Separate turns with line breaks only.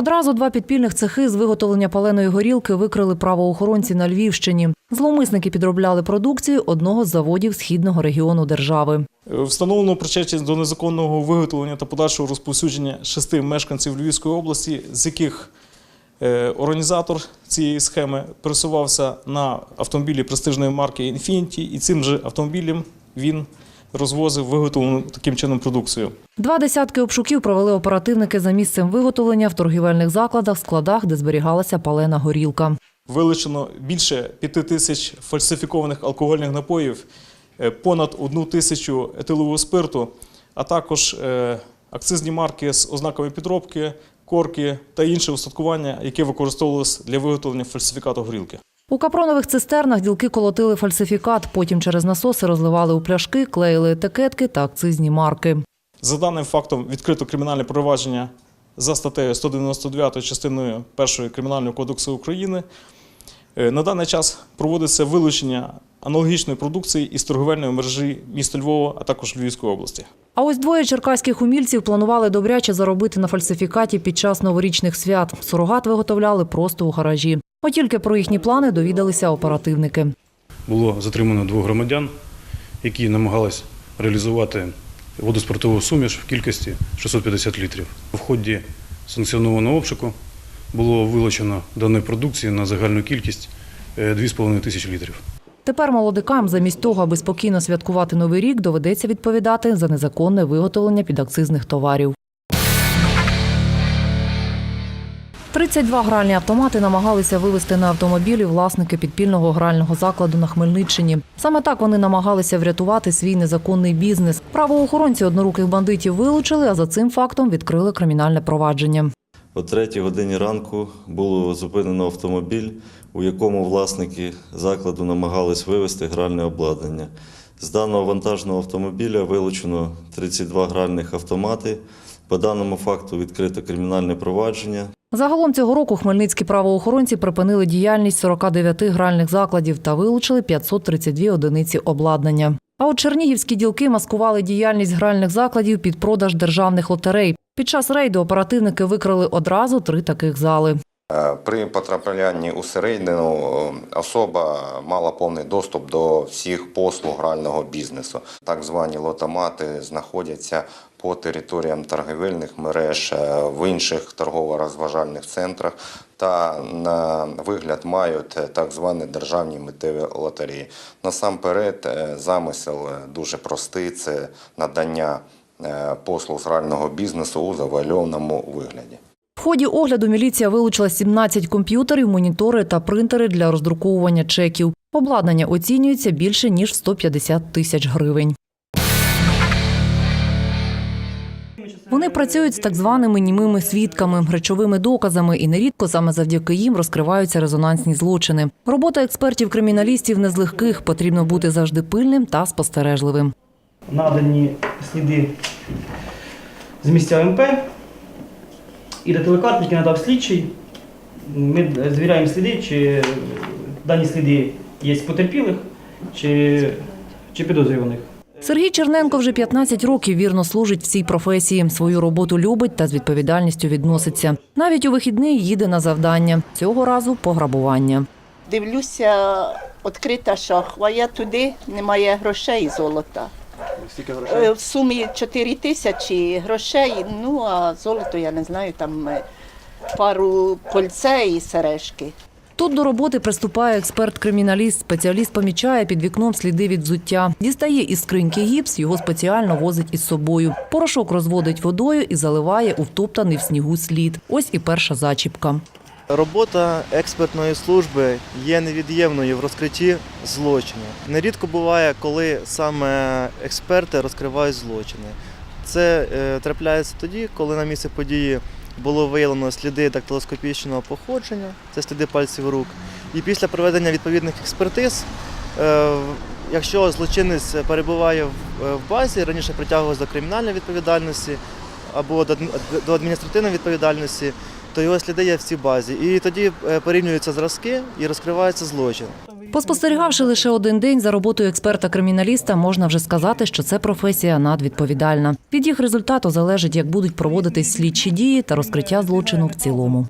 Одразу два підпільних цехи з виготовлення паленої горілки викрили правоохоронці на Львівщині. Зловмисники підробляли продукцію одного з заводів східного регіону держави.
Встановлено причетність до незаконного виготовлення та подальшого розповсюдження шести мешканців Львівської області, з яких е, організатор цієї схеми пересувався на автомобілі престижної марки Infiniti, і цим же автомобілем він розвозив виготовлену таким чином продукцію.
Два десятки обшуків провели оперативники за місцем виготовлення в торгівельних закладах, складах, де зберігалася палена горілка.
Вилучено більше п'яти тисяч фальсифікованих алкогольних напоїв, е, понад одну тисячу етилового спирту, а також е, акцизні марки з ознаками підробки, корки та інше устаткування, яке використовувалось для виготовлення фальсифікату горілки.
У капронових цистернах ділки колотили фальсифікат, потім через насоси розливали у пляшки, клеїли етикетки та акцизні марки.
За даним фактом відкрито кримінальне провадження за статтею 199 частиною 1 Кримінального кодексу України. Е, На даний час проводиться вилучення аналогічної продукції із торговельної мережі міста Львова, а також Львівської області.
А ось двоє черкаських умільців планували добряче заробити на фальсифікаті під час новорічних свят. Сурогат виготовляли просто у гаражі. От тільки про їхні плани довідалися оперативники.
Було затримано двох громадян, які намагались реалізувати водоспортову суміш в кількості 650 літрів. В ході санкціонованого обшуку було вилучено даної продукції на загальну кількість е, 2,5 тисячі літрів.
Тепер молодикам замість того, аби спокійно святкувати новий рік, доведеться відповідати за незаконне виготовлення підакцизних товарів. 32 гральні автомати намагалися вивезти на автомобілі власники підпільного грального закладу на Хмельниччині. Саме так вони намагалися врятувати свій незаконний бізнес. Правоохоронці одноруких бандитів вилучили, а за цим фактом відкрили кримінальне провадження.
О третій годині ранку було зупинено автомобіль, у якому власники закладу намагались вивезти гральне обладнання. З даного вантажного автомобіля вилучено 32 гральних автомати. По даному факту відкрито кримінальне провадження.
Загалом цього року хмельницькі правоохоронці припинили діяльність 49 гральних закладів та вилучили 532 одиниці обладнання. А от чернігівські ділки маскували діяльність гральних закладів під продаж державних лотерей. Під час рейду оперативники викрили одразу три таких зали.
Е, При потраплянні у середину е, особа мала повний доступ до всіх послуг грального бізнесу. Так звані лотомати знаходяться по територіям торгівельних мереж е, в інших торгово-розважальних центрах та на вигляд мають так звані державні митеві лотереї. Насамперед, замисел дуже простий: це надання послуг з грального бізнесу у завуальованому вигляді.
В ході огляду міліція вилучила 17 комп'ютерів, монітори та принтери для роздруковування чеків. Обладнання оцінюється більше ніж в 150 тисяч гривень. Вони працюють з так званими німими свідками, речовими доказами, і нерідко саме завдяки їм розкриваються резонансні злочини. Робота експертів-криміналістів не з легких. Потрібно бути завжди пильним та спостережливим.
надані сліди з місця МП. І до телекарточки надав слідчий. Ми звіряємо сліди, чи дані сліди є потерпілих, чи, чи підозрюваних.
Сергій Черненко вже 15 років вірно служить в цій професії. Свою роботу любить та з відповідальністю відноситься. Навіть у вихідний їде на завдання. Цього разу пограбування.
Дивлюся, відкрита шахва, я туди немає грошей і золота. Скільки грошей? В сумі 4 тисячі грошей, ну а золото я не знаю, там е, пару кольцей і сережки.
Тут до роботи приступає експерт-криміналіст. Спеціаліст помічає під вікном сліди від взуття. Дістає із скриньки гіпс, його спеціально возить із собою. Порошок розводить водою і заливає у втоптаний в снігу слід. Ось і перша зачіпка.
Робота експертної служби є невід'ємною в розкритті злочинів. Нерідко буває, коли саме експерти розкривають злочини. Це е, трапляється тоді, коли на місці події було виявлено сліди дактилоскопічного походження, це сліди пальців рук. І після проведення відповідних експертиз, е, якщо злочинець перебуває в, е, базі, раніше притягувався до кримінальної відповідальності або до адміністративної відповідальності, то його сліди є в цій базі. І тоді е, порівнюються зразки і розкривається злочин.
Поспостерігавши лише один день за роботою експерта-криміналіста, можна вже сказати, що це професія надвідповідальна. Від їх результату залежить, як будуть проводитись слідчі дії та розкриття злочину в цілому.